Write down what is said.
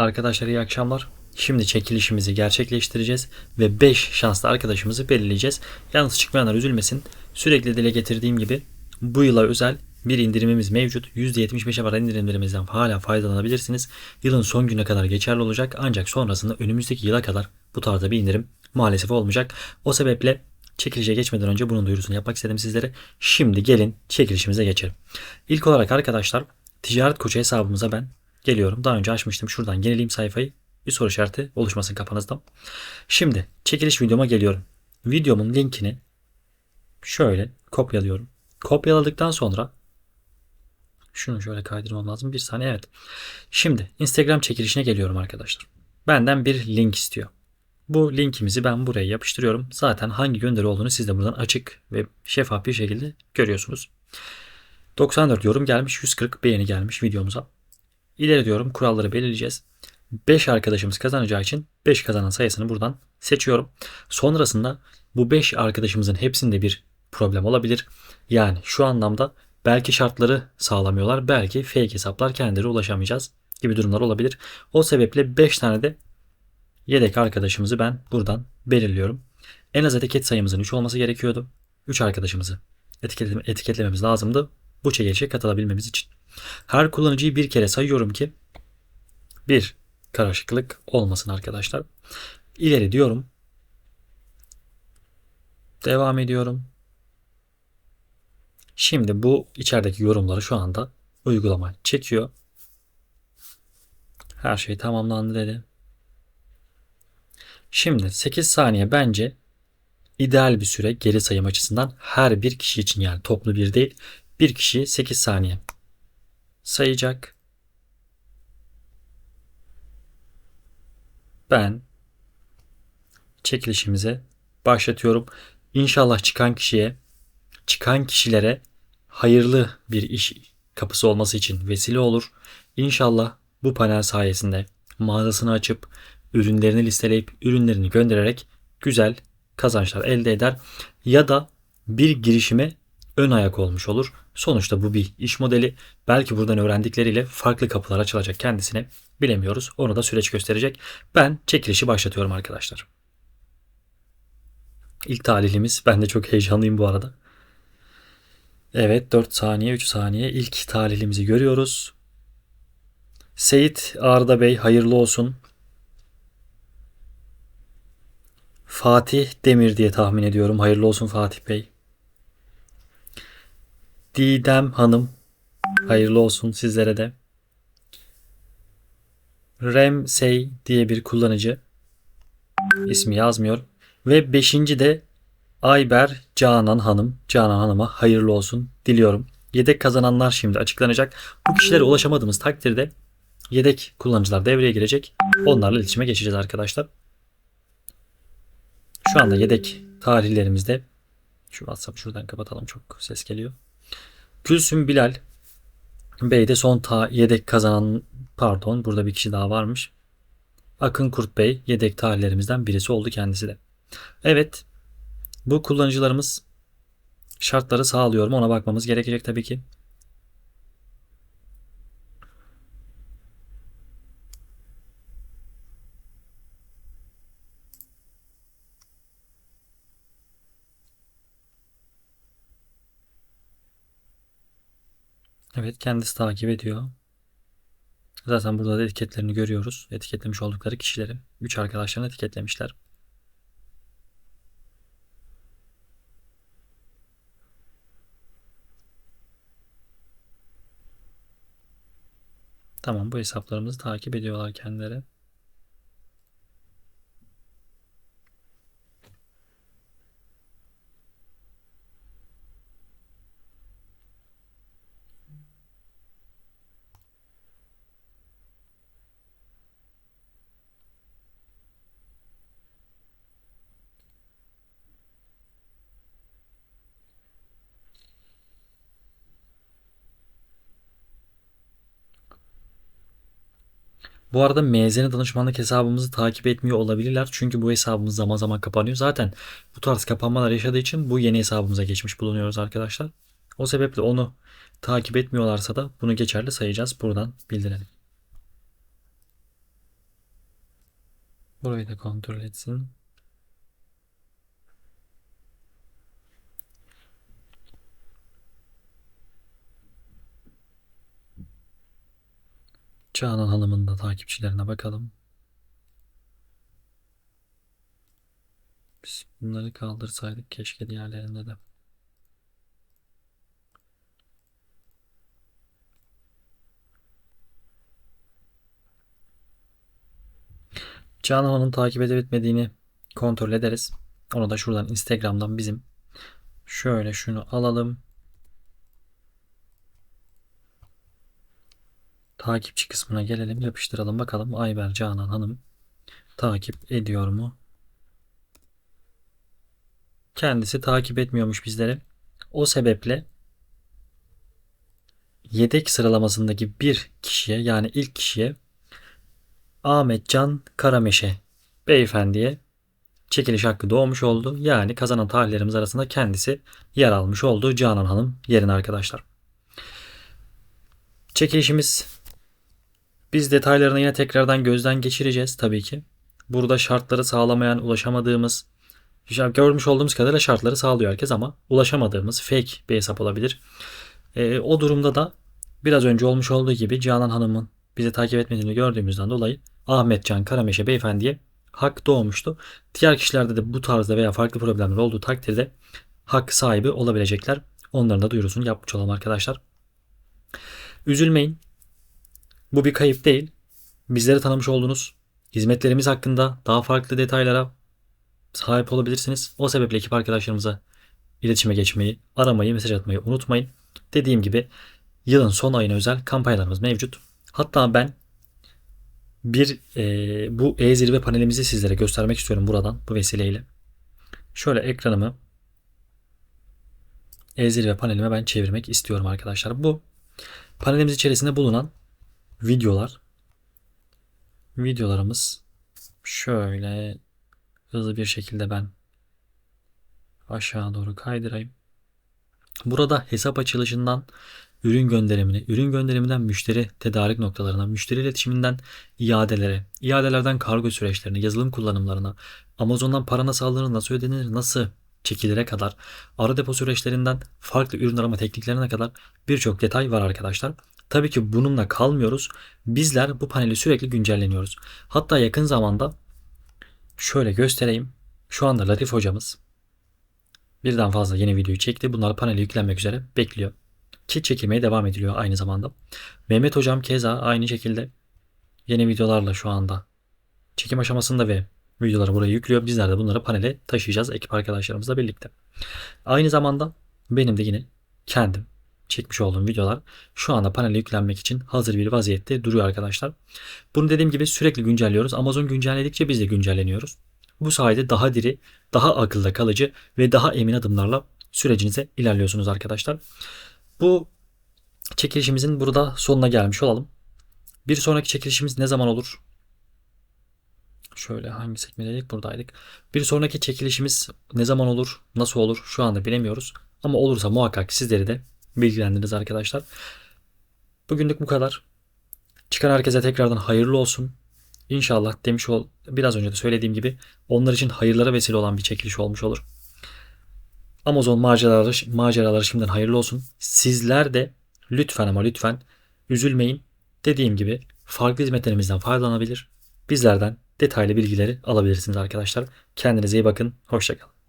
Arkadaşlar iyi akşamlar. Şimdi çekilişimizi gerçekleştireceğiz ve 5 şanslı arkadaşımızı belirleyeceğiz. Yalnız çıkmayanlar üzülmesin. Sürekli dile getirdiğim gibi bu yıla özel bir indirimimiz mevcut. %75'e varan indirimlerimizden hala faydalanabilirsiniz. Yılın son gününe kadar geçerli olacak ancak sonrasında önümüzdeki yıla kadar bu tarzda bir indirim maalesef olmayacak. O sebeple çekilişe geçmeden önce bunun duyurusunu yapmak istedim sizlere. Şimdi gelin çekilişimize geçelim. İlk olarak arkadaşlar ticaret koçu hesabımıza ben geliyorum. Daha önce açmıştım. Şuradan yenileyim sayfayı. Bir soru işareti oluşmasın kafanızda. Şimdi çekiliş videoma geliyorum. Videomun linkini şöyle kopyalıyorum. Kopyaladıktan sonra şunu şöyle kaydırmam lazım. Bir saniye evet. Şimdi Instagram çekilişine geliyorum arkadaşlar. Benden bir link istiyor. Bu linkimizi ben buraya yapıştırıyorum. Zaten hangi gönderi olduğunu siz de buradan açık ve şeffaf bir şekilde görüyorsunuz. 94 yorum gelmiş, 140 beğeni gelmiş videomuza. İleri diyorum kuralları belirleyeceğiz. 5 arkadaşımız kazanacağı için 5 kazanan sayısını buradan seçiyorum. Sonrasında bu 5 arkadaşımızın hepsinde bir problem olabilir. Yani şu anlamda belki şartları sağlamıyorlar, belki fake hesaplar kendileri ulaşamayacağız gibi durumlar olabilir. O sebeple 5 tane de yedek arkadaşımızı ben buradan belirliyorum. En az etiket sayımızın 3 olması gerekiyordu. 3 arkadaşımızı etiketleme, etiketlememiz lazımdı bu çekilişe katılabilmemiz için. Her kullanıcıyı bir kere sayıyorum ki bir karışıklık olmasın arkadaşlar. İleri diyorum. Devam ediyorum. Şimdi bu içerideki yorumları şu anda uygulama çekiyor. Her şey tamamlandı dedi. Şimdi 8 saniye bence ideal bir süre geri sayım açısından her bir kişi için yani toplu bir değil bir kişi 8 saniye sayacak. Ben çekilişimize başlatıyorum. İnşallah çıkan kişiye, çıkan kişilere hayırlı bir iş kapısı olması için vesile olur. İnşallah bu panel sayesinde mağazasını açıp ürünlerini listeleyip ürünlerini göndererek güzel kazançlar elde eder ya da bir girişime ön ayak olmuş olur. Sonuçta bu bir iş modeli. Belki buradan öğrendikleriyle farklı kapılar açılacak kendisine. Bilemiyoruz. Onu da süreç gösterecek. Ben çekilişi başlatıyorum arkadaşlar. İlk talihlimiz. Ben de çok heyecanlıyım bu arada. Evet 4 saniye 3 saniye ilk talihlimizi görüyoruz. Seyit Arda Bey hayırlı olsun. Fatih Demir diye tahmin ediyorum. Hayırlı olsun Fatih Bey. Didem Hanım. Hayırlı olsun sizlere de. Remsey diye bir kullanıcı. ismi yazmıyor. Ve beşinci de Ayber Canan Hanım. Canan Hanım'a hayırlı olsun diliyorum. Yedek kazananlar şimdi açıklanacak. Bu kişilere ulaşamadığımız takdirde yedek kullanıcılar devreye girecek. Onlarla iletişime geçeceğiz arkadaşlar. Şu anda yedek tarihlerimizde şu WhatsApp şuradan kapatalım çok ses geliyor. Gülsüm Bilal Bey de son ta yedek kazanan pardon burada bir kişi daha varmış. Akın Kurt Bey yedek tarihlerimizden birisi oldu kendisi de. Evet bu kullanıcılarımız şartları sağlıyor mu ona bakmamız gerekecek tabii ki. Evet kendisi takip ediyor. Zaten burada da etiketlerini görüyoruz. Etiketlemiş oldukları kişileri. 3 arkadaşlarını etiketlemişler. Tamam bu hesaplarımızı takip ediyorlar kendileri. Bu arada MZN danışmanlık hesabımızı takip etmiyor olabilirler. Çünkü bu hesabımız zaman zaman kapanıyor. Zaten bu tarz kapanmalar yaşadığı için bu yeni hesabımıza geçmiş bulunuyoruz arkadaşlar. O sebeple onu takip etmiyorlarsa da bunu geçerli sayacağız. Buradan bildirelim. Burayı da kontrol etsin. Canan Hanım'ın da takipçilerine bakalım. Biz bunları kaldırsaydık keşke diğerlerinde de. Canan Hanım takip edip etmediğini kontrol ederiz. Onu da şuradan Instagram'dan bizim şöyle şunu alalım. Takipçi kısmına gelelim. Yapıştıralım bakalım. Ayber Canan Hanım takip ediyor mu? Kendisi takip etmiyormuş bizleri. O sebeple yedek sıralamasındaki bir kişiye yani ilk kişiye Ahmet Can Karameşe beyefendiye çekiliş hakkı doğmuş oldu. Yani kazanan tarihlerimiz arasında kendisi yer almış oldu. Canan Hanım yerine arkadaşlar. Çekilişimiz biz detaylarını yine tekrardan gözden geçireceğiz tabii ki. Burada şartları sağlamayan, ulaşamadığımız, görmüş olduğumuz kadarıyla şartları sağlıyor herkes ama ulaşamadığımız fake bir hesap olabilir. E, o durumda da biraz önce olmuş olduğu gibi Canan Hanım'ın bizi takip etmediğini gördüğümüzden dolayı Ahmet Can Karameşe beyefendiye hak doğmuştu. Diğer kişilerde de bu tarzda veya farklı problemler olduğu takdirde hak sahibi olabilecekler. Onların da duyurusunu yapmış olalım arkadaşlar. Üzülmeyin. Bu bir kayıp değil. Bizleri tanımış olduğunuz hizmetlerimiz hakkında daha farklı detaylara sahip olabilirsiniz. O sebeple ekip arkadaşlarımıza iletişime geçmeyi, aramayı, mesaj atmayı unutmayın. Dediğim gibi yılın son ayına özel kampanyalarımız mevcut. Hatta ben bir e, bu e-zirve panelimizi sizlere göstermek istiyorum buradan bu vesileyle. Şöyle ekranımı e-zirve panelime ben çevirmek istiyorum arkadaşlar. Bu panelimiz içerisinde bulunan videolar. Videolarımız şöyle hızlı bir şekilde ben aşağı doğru kaydırayım. Burada hesap açılışından ürün gönderimini, ürün gönderiminden müşteri tedarik noktalarına, müşteri iletişiminden iadelere, iadelerden kargo süreçlerine, yazılım kullanımlarına, Amazon'dan para nasıl alınır, nasıl ödenir, nasıl çekilire kadar, ara depo süreçlerinden farklı ürün arama tekniklerine kadar birçok detay var arkadaşlar. Tabii ki bununla kalmıyoruz. Bizler bu paneli sürekli güncelleniyoruz. Hatta yakın zamanda şöyle göstereyim. Şu anda Latif hocamız birden fazla yeni videoyu çekti. Bunlar panele yüklenmek üzere bekliyor. Ki çekilmeye devam ediliyor aynı zamanda. Mehmet hocam keza aynı şekilde yeni videolarla şu anda çekim aşamasında ve videoları buraya yüklüyor. Bizler de bunları panele taşıyacağız ekip arkadaşlarımızla birlikte. Aynı zamanda benim de yine kendim çekmiş olduğum videolar şu anda panele yüklenmek için hazır bir vaziyette duruyor arkadaşlar. Bunu dediğim gibi sürekli güncelliyoruz. Amazon güncelledikçe biz de güncelleniyoruz. Bu sayede daha diri, daha akılda kalıcı ve daha emin adımlarla sürecinize ilerliyorsunuz arkadaşlar. Bu çekilişimizin burada sonuna gelmiş olalım. Bir sonraki çekilişimiz ne zaman olur? Şöyle hangi sekmedeydik? Buradaydık. Bir sonraki çekilişimiz ne zaman olur? Nasıl olur? Şu anda bilemiyoruz. Ama olursa muhakkak sizleri de bilgilendiririz arkadaşlar. Bugünlük bu kadar. Çıkan herkese tekrardan hayırlı olsun. İnşallah demiş ol biraz önce de söylediğim gibi onlar için hayırlara vesile olan bir çekiliş olmuş olur. Amazon maceraları, maceraları şimdiden hayırlı olsun. Sizler de lütfen ama lütfen üzülmeyin. Dediğim gibi farklı hizmetlerimizden faydalanabilir. Bizlerden detaylı bilgileri alabilirsiniz arkadaşlar. Kendinize iyi bakın. Hoşçakalın.